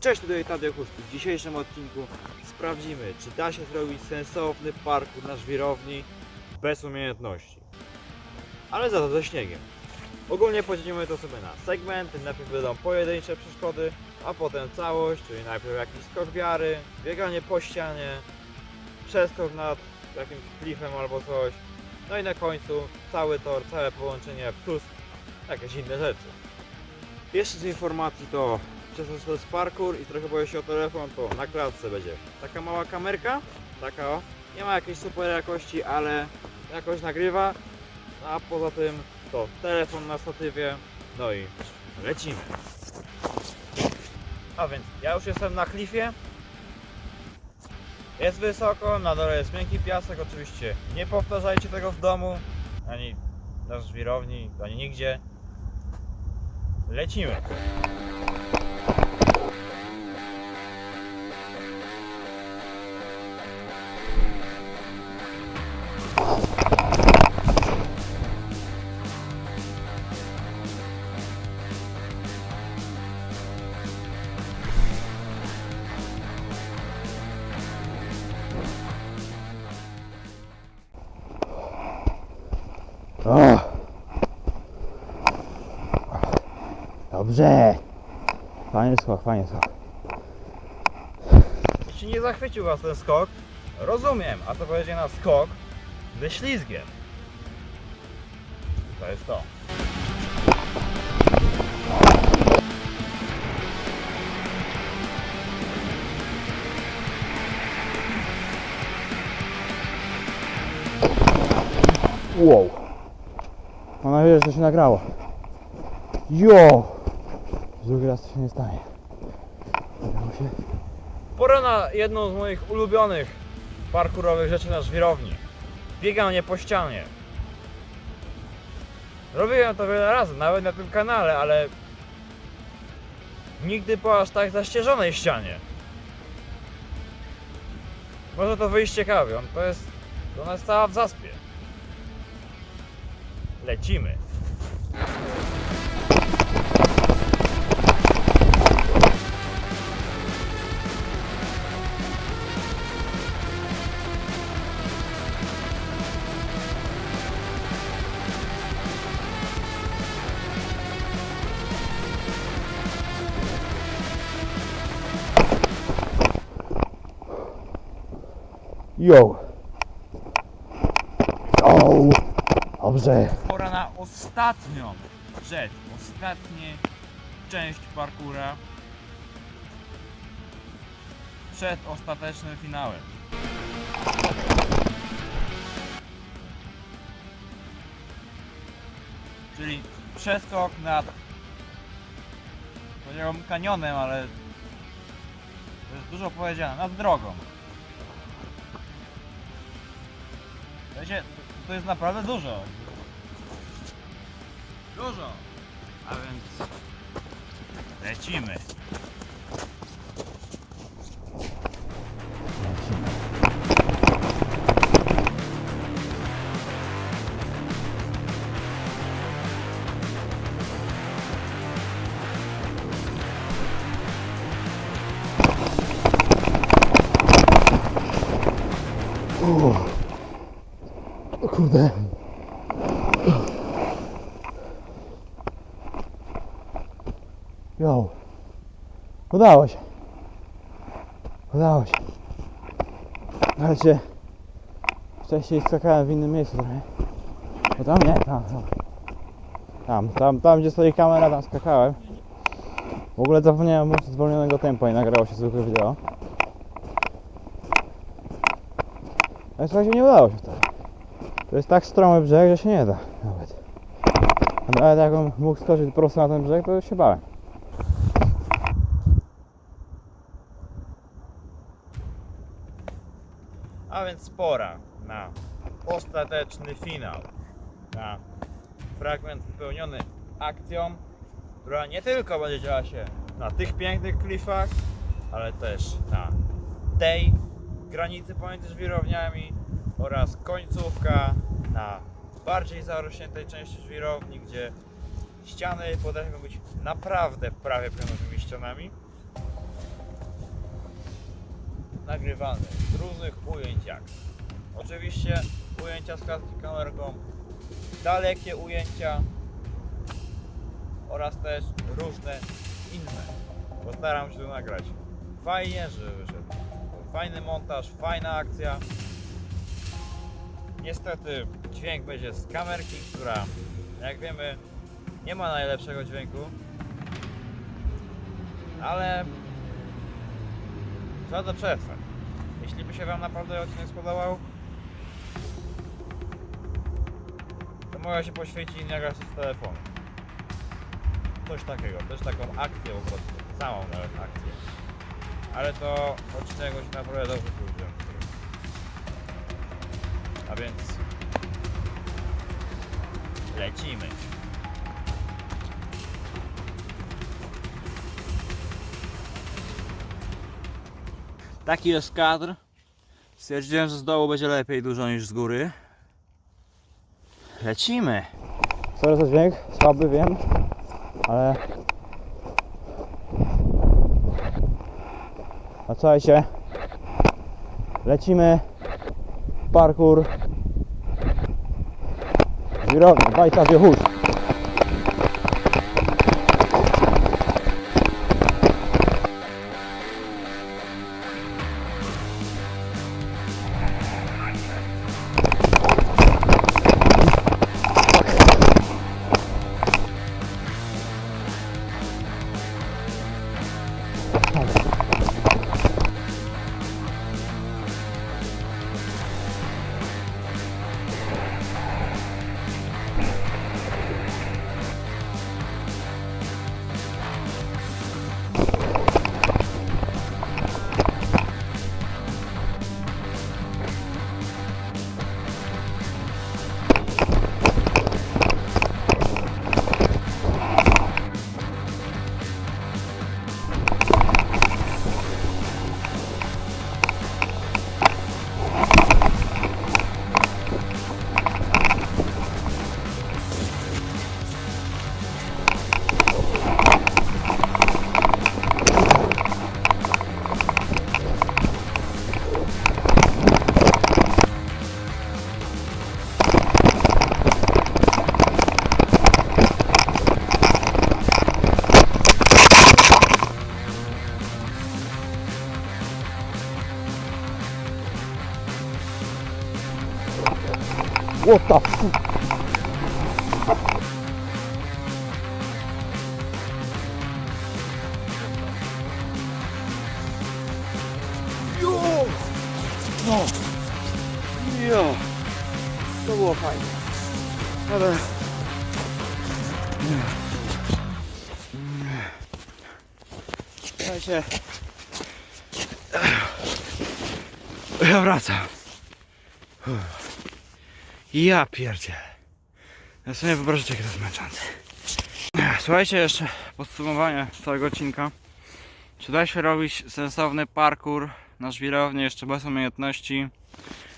Cześć, tutaj Tadeusz. W dzisiejszym odcinku sprawdzimy, czy da się zrobić sensowny parkour na żwirowni bez umiejętności. Ale za to ze śniegiem. Ogólnie podzielimy to sobie na segmenty. Najpierw będą pojedyncze przeszkody, a potem całość, czyli najpierw jakiś skok wiary, bieganie po ścianie, przeskok nad jakimś klifem albo coś. No i na końcu cały tor, całe połączenie plus jakieś inne rzeczy. Jeszcze z informacji to że to jest parkour i trochę boję się o telefon, to na klatce będzie taka mała kamerka, taka o, nie ma jakiejś super jakości, ale jakoś nagrywa, a poza tym to telefon na statywie, no i lecimy. A więc ja już jestem na klifie, jest wysoko, na dole jest miękki piasek, oczywiście nie powtarzajcie tego w domu, ani na żwirowni, ani nigdzie. Lecimy. Dobrze. Fajny skok, fajny skok. Jeśli nie zachwycił Was ten skok, rozumiem, a to będzie na skok ze ślizgiem. To jest to. Wow. Mam nadzieję, że to się nagrało. Jo! Drugi raz to się nie stanie. Nagrało się. Pora na jedną z moich ulubionych parkurowych rzeczy na żwirowni. Bieganie po ścianie. Robiłem to wiele razy, nawet na tym kanale, ale nigdy po aż tak zaścieżonej ścianie. Może to wyjść ciekawie, on to jest, ona jest cała w zaspie. Lecimy. Jo! O! Dobrze. Pora na ostatnią rzecz, ostatnią część parkura przed ostatecznym finałem. Czyli przeskok nad powiedziałbym kanionem, ale to jest dużo powiedziane, nad drogą. Wiecie, to jest naprawdę dużo. Dużo. A więc lecimy. Kurde. Jo. Udało się. Udało się. Się wcześniej skakałem w innym miejscu trochę. Bo tam nie, tam, tam. Tam, tam, tam gdzie stoi kamera, tam skakałem. W ogóle zapomniałem użyć zwolnionego tempa i nagrało się zwykłe wideo. Ale słuchajcie, nie udało się wtedy. To jest tak stromy brzeg, że się nie da nawet. A nawet jakbym mógł skoczyć prosto na ten brzeg, to się bałem. A więc pora na ostateczny finał. Na fragment wypełniony akcją, która nie tylko będzie działa się na tych pięknych klifach, ale też na tej granicy pomiędzy żwirowniami oraz końcówka na bardziej zarośniętej części żwirowni, gdzie ściany potrafią być naprawdę prawie pionowymi ścianami. nagrywany z różnych ujęć jak. Oczywiście ujęcia z klatki kamerką, dalekie ujęcia oraz też różne inne. Postaram się to nagrać. Fajnie, że wyszedł. Fajny montaż, fajna akcja. Niestety dźwięk będzie z kamerki, która jak wiemy nie ma najlepszego dźwięku. Ale trzeba to przetrwać. Jeśli by się Wam naprawdę odcinek spodobał, to mogę się poświęcić i nagrać z telefonu. Coś takiego, też taką akcję po prostu. Samą nawet akcję. Ale to odcinek musi naprawdę dobrze pójdzie. A więc lecimy. Taki jest kadr. Stwierdziłem, że z dołu będzie lepiej dużo niż z góry. Lecimy. Sorry za dźwięk, słaby wiem, ale... A słuchajcie, lecimy parkour 流量很快上去后 What the f- Jo! No! Jo! To było fajne. Ale... Słuchajcie... Ja wracam. Ja pierdzie. Ja sobie wyobrażacie, jak to jest. Słuchajcie, jeszcze podsumowanie całego odcinka. Czy da się robić sensowny parkour na żwirowni jeszcze bez umiejętności?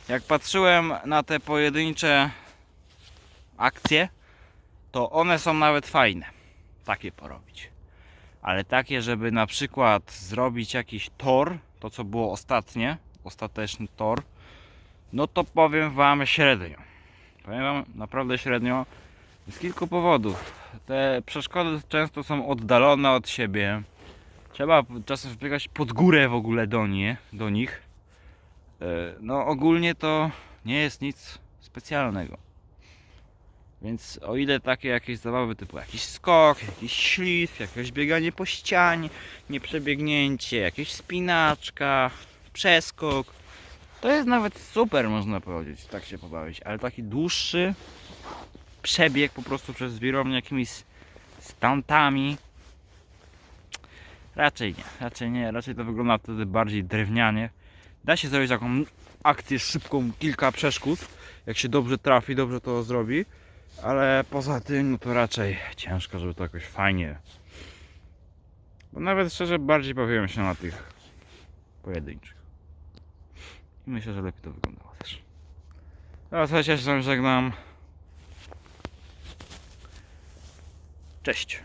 Jak patrzyłem na te pojedyncze akcje, to one są nawet fajne. Takie porobić. Ale takie, żeby na przykład zrobić jakiś tor, to co było ostatnie, ostateczny tor, no to powiem Wam średnio. Powiem Wam naprawdę średnio z kilku powodów. Te przeszkody często są oddalone od siebie. Trzeba czasem wbiegać pod górę w ogóle do, nie, do nich. E, No ogólnie to nie jest nic specjalnego. Więc o ile takie jakieś zabawy typu jakiś skok, jakiś ślizg, jakieś bieganie po ścianie, nieprzebiegnięcie, jakieś spinaczka, przeskok, to jest nawet super można powiedzieć, tak się pobawić, ale taki dłuższy przebieg po prostu przez wirownię jakimiś stantami Raczej nie, raczej nie, raczej to wygląda wtedy bardziej drewnianie. Da się zrobić taką akcję szybką, kilka przeszkód, jak się dobrze trafi, dobrze to zrobi, ale poza tym, no to raczej ciężko, żeby to jakoś fajnie. Bo nawet szczerze bardziej bawiłem się na tych pojedynczych. I myślę, że lepiej to wyglądało też. Teraz ja się żegnam. Cześć.